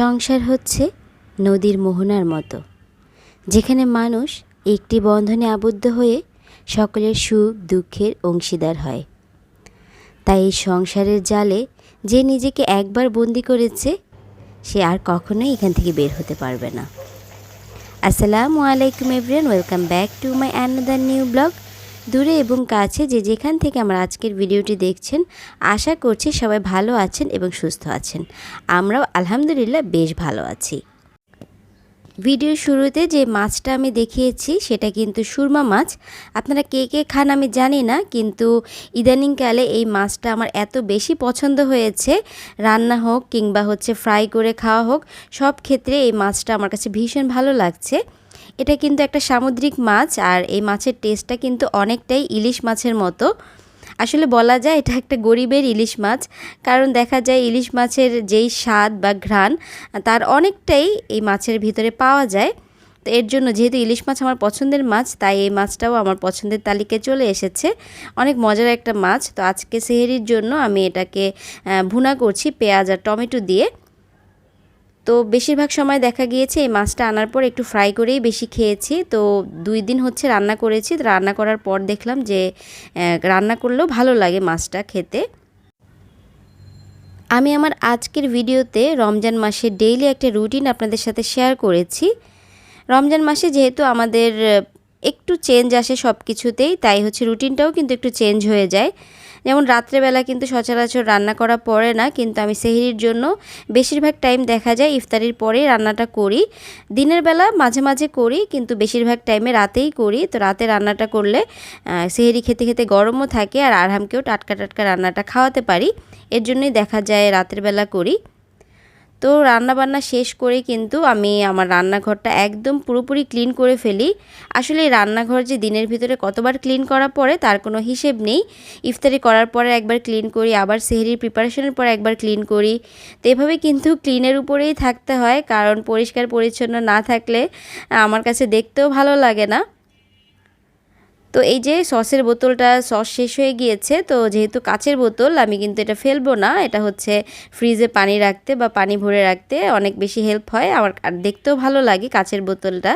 সংসার হচ্ছে নদীর মোহনার মতো, যেখানে মানুষ একটি বন্ধনে আবদ্ধ হয়ে সকলের সুখ দুঃখের অংশীদার হয়। তাই এই সংসারের জালে যে নিজেকে একবার বন্দি করেছে, সে আর কখনোই এখান থেকে বের হতে পারবে না। আসসালামু আলাইকুম everyone welcome back to my another new blog. দূরে এবং কাছে যে যেখান থেকে আমার আজকের ভিডিওটি দেখছেন, আশা করছি সবাই ভালো আছেন এবং সুস্থ আছেন। আমরাও আলহামদুলিল্লাহ বেশ ভালো আছি। ভিডিওর শুরুতে যে মাছটা আমি দেখিয়েছি, সেটা কিন্তু সুরমা মাছ। আপনারা কে কে খান আমি জানি না, কিন্তু ইদানিংকালে এই মাছটা আমার এত বেশি পছন্দ হয়েছে। রান্না হোক কিংবা হচ্ছে ফ্রাই করে খাওয়া হোক, সব ক্ষেত্রে এই মাছটা আমার কাছে ভীষণ ভালো লাগছে। এটা কিন্তু একটা সামুদ্রিক মাছ আর এই মাছের টেস্টটা কিন্তু অনেকটাই ইলিশ মাছের মতো। আসলে বলা যায় এটা একটা গরিবের ইলিশ মাছ, কারণ দেখা যায় ইলিশ মাছের যেই স্বাদ বা ঘ্রাণ, তার অনেকটাই এই মাছের ভিতরে পাওয়া যায়। তো এর জন্য যেহেতু ইলিশ মাছ আমার পছন্দের মাছ, তাই এই মাছটাও আমার পছন্দের তালিকায় চলে এসেছে। অনেক মজার একটা মাছ, তো আজকে সেহেরির জন্য আমি এটাকে ভুনা করছি পেঁয়াজ আর টমেটো দিয়ে। তো বেশিরভাগ সময় দেখা গিয়েছে এই মাছটা আনার পর একটু ফ্রাই করেই বেশি খেয়েছি। তো দুই দিন হচ্ছে রান্না করেছি। রান্না করার পর দেখলাম যে রান্না করলেও ভালো লাগে মাছটা খেতে। আমি আমার আজকের ভিডিওতে রমজান মাসে ডেইলি একটা রুটিন আপনাদের সাথে শেয়ার করেছি। রমজান মাসে যেহেতু আমাদের একটু চেঞ্জ আসে সব কিছুতেই তাই হচ্ছে রুটিনটাও কিন্তু একটু চেঞ্জ হয়ে যায়। যেমন রাত্রেবেলা কিন্তু সচরাচর রান্না করা পড়ে না, কিন্তু আমি সেহরির জন্য বেশিরভাগ টাইম দেখা যায় ইফতারির পরেই রান্নাটা করি। দিনের বেলা মাঝে মাঝে করি, কিন্তু বেশিরভাগ টাইমে রাতেই করি। তো রাতে রান্নাটা করলে সেহেরি খেতে খেতে গরমও থাকে আর আরামকেও টাটকা টাটকা রান্নাটা খাওয়াতে পারি। এর জন্যই দেখা যায় রাতের বেলা করি। তো রান্নাবান্না শেষ করে কিন্তু আমি আমার রান্নাঘরটা একদম পুরোপুরি ক্লিন করে ফেলি। আসলে রান্নাঘর যে দিনের ভিতরে কতবার ক্লিন করা পরে তার কোনো হিসেব নেই। ইফতারি করার পরে একবার ক্লিন করি, আবার সেহরির প্রিপারেশনের পর একবার ক্লিন করি। তো এভাবে কিন্তু ক্লিনের উপরেই থাকতে হয়, কারণ পরিষ্কার পরিচ্ছন্ন না থাকলে আমার কাছে দেখতেও ভালো লাগে না। তো এই যে সসের বোতলটা সস শেষ হয়ে গিয়েছে, তো যেহেতু কাচের বোতল, আমি কিন্তু এটা ফেলব না। এটা হচ্ছে ফ্রিজে পানি রাখতে বা পানি ভরে রাখতে অনেক বেশি হেল্প হয়। আমার আর দেখতেও ভালো লাগে কাচের বোতলটা।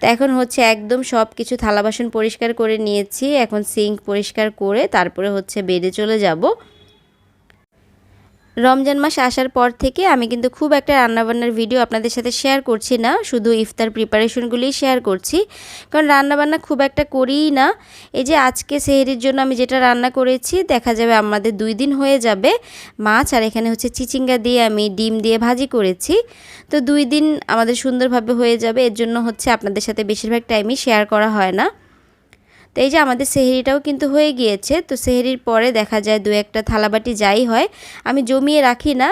তো এখন হচ্ছে একদম সব কিছু থালা বাসন পরিষ্কার করে নিয়েছি। এখন সিঙ্ক পরিষ্কার করে তারপরে হচ্ছে বেডে চলে যাব। রমজান মাস আসার পর থেকে আমি কিন্তু খুব একটা রান্নাবান্নার ভিডিও আপনাদের সাথে শেয়ার করছি না, শুধু ইফতার প্রিপারেশনগুলিই শেয়ার করছি। কারণ রান্নাবান্না খুব একটা করিই না। এই যে আজকে সেহেরির জন্য আমি যেটা রান্না করেছি, দেখা যাবে আমাদের দুই দিন হয়ে যাবে মাছ, আর এখানে হচ্ছে চিচিঙ্গা দিয়ে আমি ডিম দিয়ে ভাজি করেছি। তো দুই দিন আমাদের সুন্দরভাবে হয়ে যাবে, এর জন্য হচ্ছে আপনাদের সাথে বেশিরভাগ টাইমই শেয়ার করা হয় না। তো এই যে আমাদের সেহেরিটাও কিন্তু হয়ে গিয়েছে, তো সেহেরির পরে দেখা যায় দু একটা থালাবাটি যাই হয়। আমি জমিয়ে রাখি না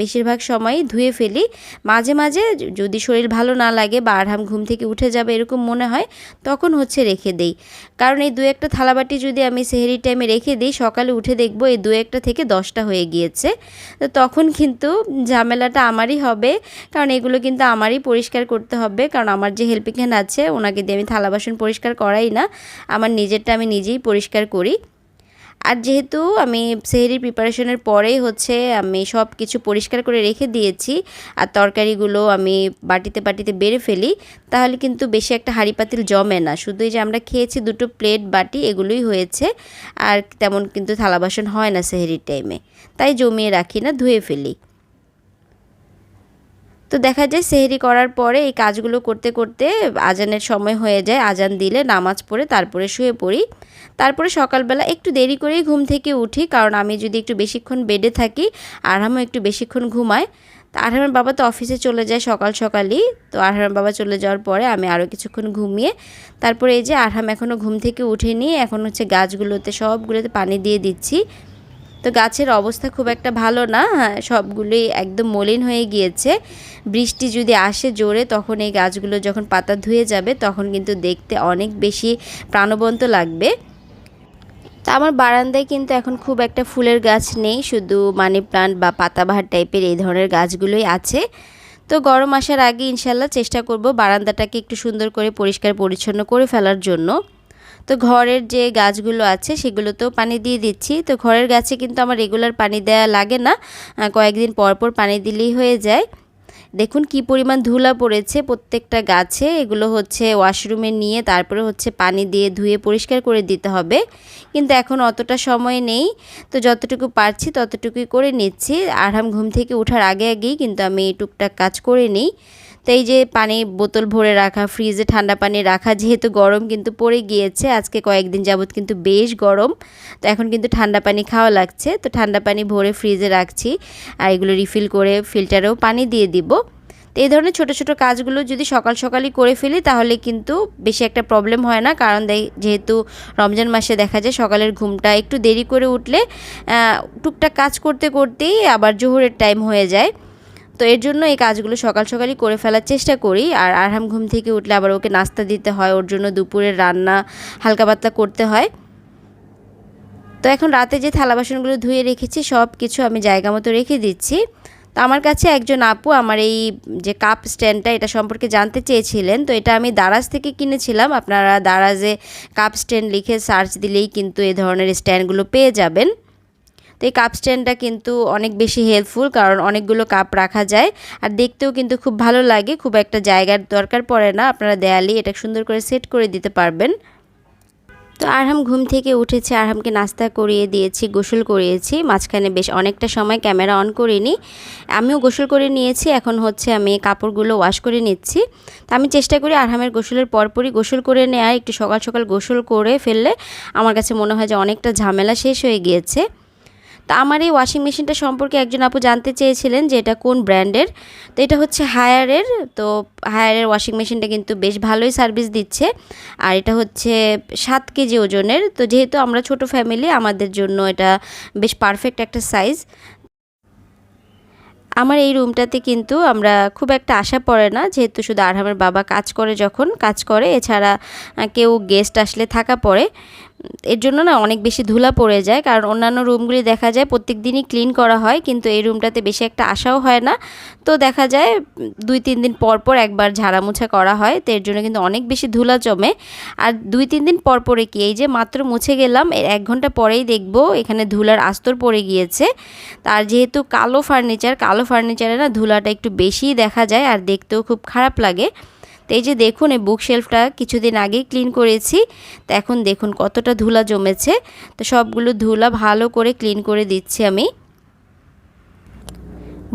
বেশিরভাগ সময়ই ধুয়ে ফেলি। মাঝে মাঝে যদি শরীর ভালো না লাগে বা আরহাম ঘুম থেকে উঠে যাবে এরকম মনে হয়, তখন হচ্ছে রেখে দেই। কারণ এই দু একটা থালাবাটি যদি আমি সেহেরির টাইমে রেখে দিই, সকালে উঠে দেখব এই দু একটা থেকে দশটা হয়ে গিয়েছে। তো তখন কিন্তু ঝামেলাটা আমারই হবে, কারণ এগুলো কিন্তু আমারই পরিষ্কার করতে হবে। কারণ আমার যে হেল্পিং হ্যান্ড আছে, ওনাকে দিয়ে আমি থালা বাসন পরিষ্কার করাই না, আমার নিজেরটা আমি নিজেই পরিষ্কার করি। আর যেহেতু আমি সেহেরির প্রিপারেশনের পরেই হচ্ছে আমি সব কিছু পরিষ্কার করে রেখে দিয়েছি, আর তরকারিগুলো আমি বাটিতে বাটিতে বেড়ে ফেলি, তাহলে কিন্তু বেশি একটা হাঁড়ি পাতিল জমে না। শুধুই যে আমরা খেয়েছি দুটো প্লেট বাটি, এগুলোই হয়েছে, আর তেমন কিন্তু থালা বাসন হয় না সেহেরির টাইমে তাই জমিয়ে রাখি না, ধুয়ে ফেলি। তো দেখা যায় সেহেরি করার পরে এই কাজগুলো করতে করতে আজানের সময় হয়ে যায়। আজান দিলে নামাজ পড়ে তারপরে শুয়ে পড়ি। তারপরে সকালবেলা একটু দেরি করেই ঘুম থেকে উঠি, কারণ আমি যদি একটু বেশিক্ষণ বেডে থাকি, আরহামও একটু বেশিক্ষণ ঘুমায়। তো আরহামের বাবা তো অফিসে চলে যায় সকাল সকালই। তো আরহামের বাবা চলে যাওয়ার পরে আমি আরও কিছুক্ষণ ঘুমিয়ে, তারপরে এই যে আরহাম এখনও ঘুম থেকে উঠেনি, এখন হচ্ছে গাছগুলোতে সবগুলোতে পানি দিয়ে দিচ্ছি। তো গাছের অবস্থা খুব একটা ভালো না, সবগুলোই একদম মলিন হয়ে গিয়েছে। বৃষ্টি যদি আসে জোরে, তখন এই গাছগুলো যখন পাতা ধুয়ে যাবে, তখন কিন্তু দেখতে অনেক বেশি প্রাণবন্ত লাগবে। তা আমার বারান্দায় কিন্তু এখন খুব একটা ফুলের গাছ নেই, শুধু মানি প্লান্ট বা পাতাবাহার টাইপের এই ধরনের গাছগুলোই আছে। তো গরম আসার আগে ইনশাল্লাহ চেষ্টা করব বারান্দাটাকে একটু সুন্দর করে পরিষ্কার পরিচ্ছন্ন করে ফেলার জন্য। তো ঘরের যে গাছগুলো আছে সেগুলোতেও পানি দিয়ে দিচ্ছি। তো ঘরের গাছে কিন্তু আমার রেগুলার পানি দেওয়া লাগে না। কয়েকদিন পর পর পানি দিলেই হয়ে যায়। দেখুন কি পরিমাণ ধুলা পড়েছে প্রত্যেকটা গাছে। এগুলো হচ্ছে ওয়াশরুমে নিয়ে তারপরে হচ্ছে পানি দিয়ে ধুয়ে পরিষ্কার করে দিতে হবে। কিন্তু এখন অতটা সময় নেই। তো যতটুকু পারছি ততটুকুই করে নিচ্ছি। আরাম ঘুম থেকে ওঠার আগে আগেই কিন্তু আমি এই টুকটাক কাজ করে নিই। তো এই যে পানি বোতল ভরে রাখা, ফ্রিজে ঠান্ডা পানি রাখা যেহেতু গরম কিন্তু পড়ে গিয়েছে, আজকে কয়েকদিন যাবৎ কিন্তু বেশ গরম। তো এখন কিন্তু ঠান্ডা পানি খাওয়া লাগছে, তো ঠান্ডা পানি ভরে ফ্রিজে রাখছি আর এগুলো রিফিল করে ফিল্টারেও পানি দিয়ে দিব। তো এই ধরনের ছোটো ছোটো কাজগুলো যদি সকাল সকালই করে ফেলি তাহলে কিন্তু বেশি একটা প্রবলেম হয় না, কারণ যেহেতু রমজান মাসে দেখা যায় সকালের ঘুমটা একটু দেরি করে উঠলে টুকটাক কাজ করতে, করতেই আবার জোহরের টাইম হয়ে যায়। তো এর জন্য এই কাজগুলো সকাল সকালই করে ফেলার চেষ্টা করি। আর আরহাম ঘুম থেকে উঠলে আবার ওকে নাস্তা দিতে হয়, ওর জন্য দুপুরের রান্না হালকা পাতলা করতে হয়। তো এখন রাতে যে থালা বাসনগুলো ধুয়ে রেখেছি সব কিছু আমি জায়গা মতো রেখে দিচ্ছি। তো আমার কাছে একজন আপু আমার এই যে কাপ স্ট্যান্ডটা, এটা সম্পর্কে জানতে চেয়েছিলেন। তো এটা আমি দারাজ থেকে কিনেছিলাম। আপনারা দারাজে কাপ স্ট্যান্ড লিখে সার্চ দিলেই কিন্তু এই ধরনের স্ট্যান্ডগুলো পেয়ে যাবেন। তো এই কাপ স্ট্যান্ডটা কিন্তু অনেক বেশি হেল্পফুল কারণ অনেকগুলো কাপ রাখা যায়। আর দেখতেও কিন্তু খুব ভালো লাগে, খুব একটা জায়গার দরকার পড়ে না, আপনারা দেয়ালি এটা সুন্দর করে সেট করে দিতে পারবেন। তো আরহাম ঘুম থেকে উঠেছে, আরহামকে নাস্তা করিয়ে দিয়েছি, গোসল করিয়েছি, মাঝখানে বেশ অনেকটা সময় ক্যামেরা অন করিনি। আমিও গোসল করে নিয়েছি, এখন হচ্ছে আমি কাপড়গুলো ওয়াশ করে নিচ্ছি। তো আমি চেষ্টা করি আরহামের গোসলের পরপরই গোসল করে নেওয়া একটু সকাল সকাল গোসল করে ফেললে আমার কাছে মনে হয় যে অনেকটা ঝামেলা শেষ হয়ে গিয়েছে। তো আমার এই ওয়াশিং মেশিনটা সম্পর্কে একজন আপু জানতে চেয়েছিলেন যে এটা কোন ব্র্যান্ডের। তো এটা হচ্ছে হায়ারের তো হায়ারের ওয়াশিং মেশিনটা কিন্তু বেশ ভালোই সার্ভিস দিচ্ছে। আর এটা হচ্ছে সাত কেজি ওজনের, তো যেহেতু আমরা ছোট ফ্যামিলি আমাদের জন্য এটা বেশ পারফেক্ট একটা সাইজ আমার এই রুমটাতে কিন্তু আমরা খুব একটা আশা পড়ে না, যেহেতু শুধু আরহামের বাবা কাজ করে যখন, কাজ করে, এছাড়া কেউ গেস্ট আসলে থাকা পড়ে। এর জন্য না অনেক বেশি ধুলা পড়ে যায়, কারণ অন্যান্য রুমগুলি দেখা যায় প্রত্যেক দিনই ক্লিন করা হয়, কিন্তু এই রুমটাতে বেশি একটা আশাও হয় না। তো দেখা যায় দুই, তিন দিন পর পর একবার ঝাড়ামুছা করা হয়, তো এর জন্য কিন্তু অনেক বেশি ধুলা জমে। আর দুই, তিন দিন পর পরে কি, এই যে মাত্র মুছে গেলাম এক ঘণ্টা পরেই দেখব এখানে ধুলার আস্তর পড়ে গিয়েছে। তার যেহেতু কালো ফার্নিচার, কালো ফার্নিচারে না ধুলাটা একটু বেশিই দেখা যায়, আর দেখতেও খুব খারাপ লাগে। তো এই যে দেখুন, এই বুক শেলফটা কিছুদিন আগেই ক্লিন করেছি। তো এখন দেখুন কতটা ধুলা জমেছে। তো সবগুলো ধুলা ভালো করে ক্লিন করে দিচ্ছি আমি।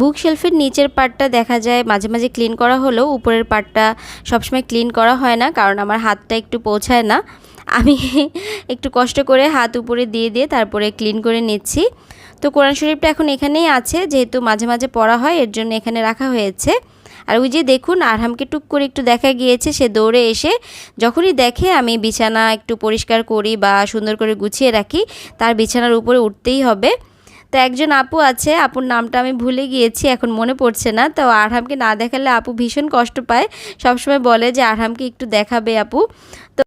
বুক শেলফের নিচের পার্টটা দেখা যায়, মাঝে মাঝে ক্লিন করা হলেও উপরের পার্টটা সবসময় ক্লিন করা হয় না, কারণ আমার হাতটা একটু পৌঁছায় না। আমি একটু কষ্ট করে হাত উপরে দিয়ে দিয়ে তারপরে ক্লিন করে নিচ্ছি। তো কোরআন শরীফটা এখন এখানেই আছে, যেহেতু মাঝে মাঝে পড়া হয়, এর জন্য এখানে রাখা হয়েছে। আর ওই যে দেখুন, আরহামকে টুক করে একটু দেখা গিয়েছে, সে দৌড়ে এসে যখনই দেখে আমি বিছানা একটু পরিষ্কার করি বা সুন্দর করে গুছিয়ে রাখি, তার বিছানার উপরে উঠতেই হবে। তো একজন আপু আছে, আপুর নামটা আমি ভুলে গিয়েছি, এখন মনে পড়ছে না। তো আরহামকে না দেখালে আপু ভীষণ কষ্ট পায়। সবসময় বলে যে, আরহামকে একটু দেখাবে আপু। তো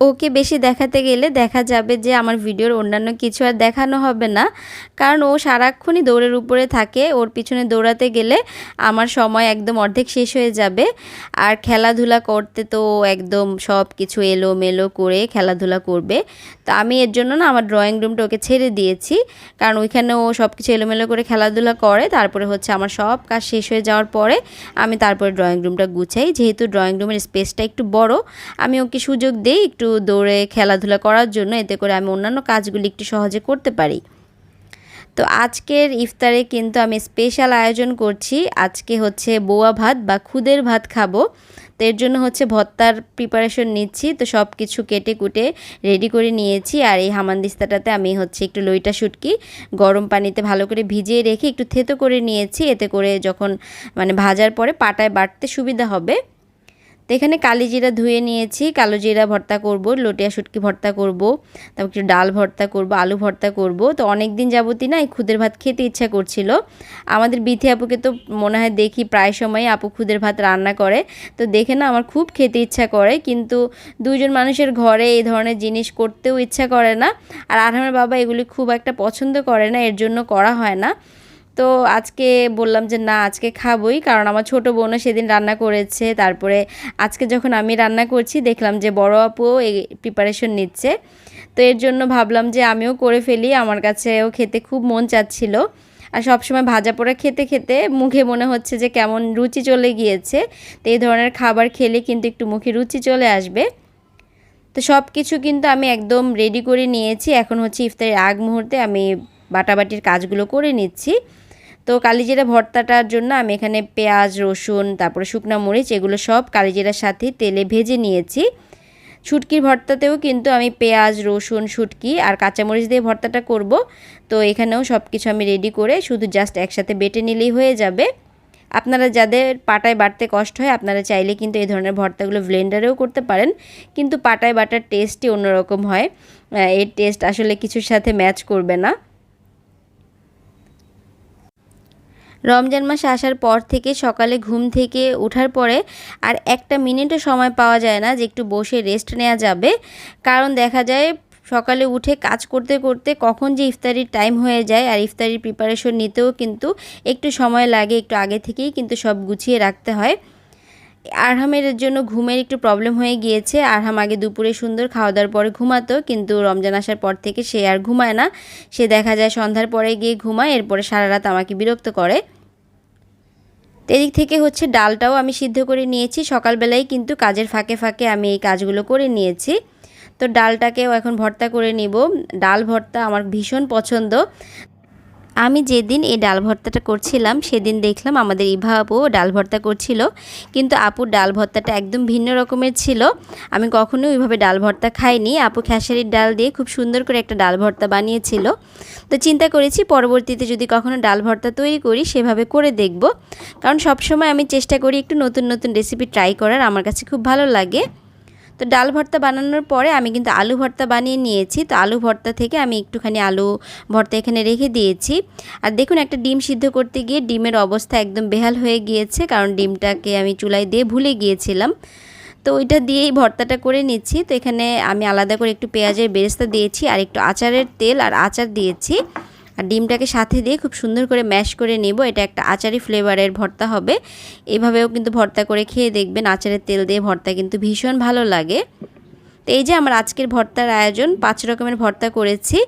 ওকে বেশি দেখাতে গেলে দেখা যাবে যে আমার ভিডিওর অন্যান্য কিছু আর দেখানো হবে না। কারণ ও সারাক্ষণই দৌড়ের উপরে থাকে, ওর পিছনে দৌড়াতে গেলে আমার সময় একদম অর্ধেক শেষ হয়ে যাবে। আর খেলাধুলা করতে তো একদম সব কিছু এলো মেলো করে খেলাধুলা করবে। তো আমি এর জন্য না আমার ড্রয়িং রুমটা ওকে ছেড়ে দিয়েছি। কারণ ওইখানে ও সব কিছু এলোমেলো করে খেলাধুলা করে, তারপরে হচ্ছে আমার সব কাজ শেষ হয়ে যাওয়ার পরে আমি তারপরে ড্রয়িং রুমটা গুছাই। যেহেতু ড্রয়িং রুমের স্পেসটা একটু বড়, আমি ওকে সুযোগ দিই একটু একটু দৌড়ে খেলাধুলা করার জন্য এতে করে আমি অন্যান্য কাজগুলি একটু সহজে করতে পারি। তো আজকের ইফতারে কিন্তু আমি স্পেশাল আয়োজন করছি। আজকে হচ্ছে বোয়া ভাত বা খুদের ভাত খাব। তো এর জন্য হচ্ছে ভত্তার প্রিপারেশন নিচ্ছি। তো সব কিছু কেটে কুটে রেডি করে নিয়েছি। আর এই হামানদিস্তাটাতে আমি হচ্ছে একটু লইটা শুটকি, গরম পানিতে ভালো করে ভিজিয়ে রেখে একটু থেতো করে নিয়েছি। এতে করে যখন মানে ভাজার পরে পাটায় বাটতে সুবিধা হবে। তো এখানে কালি জিরা ধুয়ে নিয়েছি। কালো জিরা ভর্তা করব, লটিয়া শুটকি ভর্তা করব, তারপর একটু ডাল ভর্তা করব, আলু ভর্তা করব। তো অনেক দিন যাবতই না এই খুদের ভাত খেতে ইচ্ছা করছিল। আমাদের বিথি আপুকে তো মনে হয় দেখি প্রায় সময় আপু খুদের ভাত রান্না করে। তো দেখে না আমার খুব খেতে ইচ্ছা করে, কিন্তু দুইজন মানুষের ঘরে এই ধরনের জিনিস করতেও ইচ্ছা করে না। আর আরহামের বাবা এগুলি খুব একটা পছন্দ করে না, এর জন্য করা হয় না। তো আজকে বললাম যে না, আজকে খাবই। কারণ আমার ছোট বোনও সেদিন রান্না করেছে। তারপরে আজকে যখন আমি রান্না করছি, দেখলাম যে বড় আপুও এই প্রিপারেশন নিচ্ছে। তো এর জন্য ভাবলাম যে আমিও করে ফেলি। আমার কাছেও খেতে খুব মন চাচ্ছিল। আর সবসময় ভাজা পোড়া খেতে খেতে মুখে মনে হচ্ছে যে কেমন রুচি চলে গিয়েছে। তো এই ধরনের খাবার খেলে কিন্তু একটু মুখে রুচি চলে আসবে। তো সব কিছু কিন্তু আমি একদম রেডি করে নিয়েছি। এখন হচ্ছে ইফতারের আগ মুহূর্তে আমি বাটাবাটির কাজগুলো করে নিচ্ছি। তো কালিজিরা ভর্তাটার জন্য আমি এখানে পেঁয়াজ, রসুন, তারপরে শুকনা মরিচ, এগুলো সব কালিজিরার সাথে তেলে ভেজে নিয়েছি। শুটকির ভর্তাতেও কিন্তু আমি পেঁয়াজ, রসুন, শুটকি আর কাঁচামরিচ দিয়ে ভর্তাটা করব। তো এখানেও সব কিছু আমি রেডি করে শুধু জাস্ট একসাথে বেটে নিলেই হয়ে যাবে। আপনারা যাদের পাটায় বাটতে কষ্ট হয়, আপনারা চাইলে কিন্তু এই ধরনের ভর্তাগুলো ব্লেন্ডারেও করতে পারেন, কিন্তু পাটায় বাটার টেস্টই অন্যরকম হয়। এর টেস্ট আসলে কিছুর সাথে ম্যাচ করবে না। রমজান মাস আসার পর থেকে সকালে ঘুম থেকে ওঠার পরে আর একটা মিনিটও সময় পাওয়া যায় না যে একটু বসে রেস্ট নেওয়া যাবে। কারণ দেখা যায় সকালে উঠে কাজ করতে করতে কখন যে ইফতারির টাইম হয়ে যায় আর ইফতারির প্রিপারেশন নিতেও কিন্তু একটু সময় লাগে, একটু আগে থেকেই কিন্তু সব গুছিয়ে রাখতে হয়। আরহামের জন্য ঘুমের একটু প্রবলেম হয়ে গিয়েছে। আরহাম আগে দুপুরে সুন্দর খাওয়া দাওয়ার পরে ঘুমাতো, কিন্তু রমজান আসার পর থেকে সে আর ঘুমায় না। সে দেখা যায় সন্ধ্যার পরে গিয়ে ঘুমায়, এরপরে সারা রাত আমাকে বিরক্ত করে। এদিক থেকে হচ্ছে ডালটাও আমি সিদ্ধ করে নিয়েছি। সকালবেলায় কিন্তু কাজের ফাঁকে ফাঁকে আমি এই কাজগুলো করে নিয়েছি। তো ডালটাকেও এখন ভর্তা করে নিব। ডাল ভর্তা আমার ভীষণ পছন্দ। আমি যেদিন এই ডাল ভর্তাটা করছিলাম, সেদিন দেখলাম আমাদের ইভা আপু ডাল ভর্তা করছিল। কিন্তু আপুর ডাল ভর্তাটা একদম ভিন্ন রকমের ছিল। আমি কখনো ওইভাবে ডাল ভর্তা খাইনি। আপু খেসারির ডাল দিয়ে খুব সুন্দর করে একটা ডাল ভর্তা বানিয়েছিল। তো চিন্তা করেছি পরবর্তীতে যদি কখনো ডাল ভর্তা তৈরি করি, সেভাবে করে দেখব। কারণ সবসময় আমি চেষ্টা করি একটু নতুন নতুন রেসিপি ট্রাই করার। আমার কাছে খুব ভালো লাগে। তো ডাল ভর্তা বানানোর পরে আমি কিন্তু আলু ভর্তা বানিয়ে নিয়েছি। তো আলু ভর্তা থেকে আমি একটুখানি আলু ভর্তা এখানে রেখে দিয়েছি। আর দেখুন একটা ডিম সিদ্ধ করতে গিয়ে ডিমের অবস্থা একদম বেহাল হয়ে গিয়েছে, কারণ ডিমটাকে আমি চুলায় দিয়ে ভুলে গিয়েছিলাম। তো ওইটা দিয়েই ভর্তাটা করে নিচ্ছি। তো এখানে আমি আলাদা করে একটু পেঁয়াজের বেরেস্তা দিয়েছি, আর একটু আচারের তেল আর আচার দিয়েছি। আর ডিমটাকে সাথে দিয়ে খুব সুন্দর করে ম্যাশ করে নেব। এটা একটা আচারি ফ্লেভারের ভর্তা হবে। এভাবেও কিন্তু ভর্তা করে খেয়ে দেখবেন আচারের তেল দিয়ে ভর্তা কিন্তু ভীষণ ভালো লাগে। তো এই যে আমার আজকের ভর্তার আয়োজন, পাঁচ রকমের ভর্তা করেছি।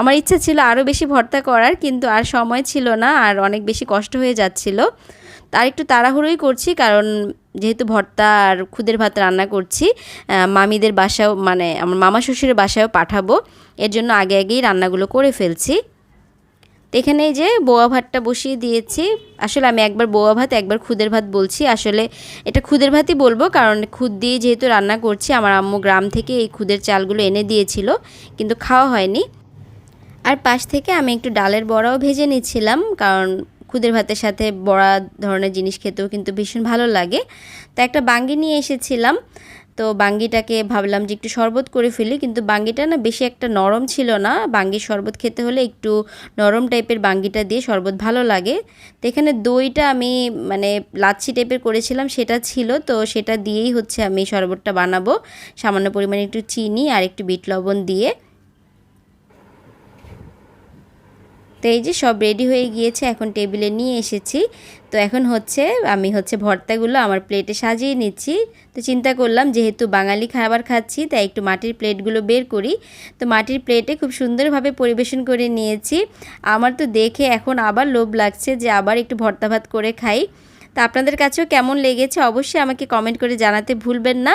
আমার ইচ্ছা ছিল আরও বেশি ভর্তা করার, কিন্তু আর সময় ছিল না, আর অনেক বেশি কষ্ট হয়ে যাচ্ছিল। তার একটু তাড়াহুড়োই করছি, কারণ যেহেতু ভর্তা আর খুদের ভাত রান্না করছি মামিদের বাসাও মানে আমার মামা শ্বশুরের বাসায়ও পাঠাবো, এর জন্য আগে আগেই রান্নাগুলো করে ফেলছি। এখানে যে বোয়া ভাতটা বসিয়ে দিয়েছি, আসলে আমি একবার বোয়া ভাত, একবার খুদের ভাত বলছি, আসলে এটা খুদের ভাতই বলব, কারণ খুদ দিয়ে যেহেতু রান্না করছি, আমার আম্মু গ্রাম থেকে এই খুদের চালগুলো এনে দিয়েছিল, কিন্তু খাওয়া হয়নি। আর পাশ থেকে আমি একটু ডালের বড়াও ভেজে নিচ্ছিলাম, কারণ খুদের ভাতের সাথে বড়া ধরনের জিনিস খেতেও কিন্তু ভীষণ ভালো লাগে। তো একটা বাঙ্গি নিয়ে এসেছিলাম। তো বাঙ্গিটাকে ভাবলাম যে একটু শরবত করে ফেলি, কিন্তু বাঙ্গিটা না বেশি একটা নরম ছিল না। বাঙ্গির শরবত খেতে হলে একটু নরম টাইপের বাঙ্গিটা দিয়ে শরবত ভালো লাগে। তো এখানে দইটা আমি মানে লাচ্ছি টাইপের করেছিলাম, সেটা ছিল। তো সেটা দিয়েই হচ্ছে আমি শরবতটা বানাবো। সামান্য পরিমাণে একটু চিনি আর একটু বিট লবণ দিয়ে। তো এই যে সব রেডি হয়ে গিয়েছে, এখন টেবিলে নিয়ে এসেছি। তো এখন হচ্ছে, আমি হচ্ছে ভর্তাগুলো আমার প্লেটে সাজিয়ে নিচ্ছি। তো চিন্তা করলাম, যেহেতু বাঙালি খাবার খাচ্ছি, তাই একটু মাটির প্লেটগুলো বের করি। তো মাটির প্লেটে খুব সুন্দরভাবে পরিবেশন করে নিয়েছি। আমার তো দেখে এখন আবার লোভ লাগছে যে আবার একটু ভর্তা ভাত করে খাই। তো আপনাদের কাছেও কেমন লেগেছে, অবশ্যই আমাকে কমেন্ট করে জানাতে ভুলবেন না।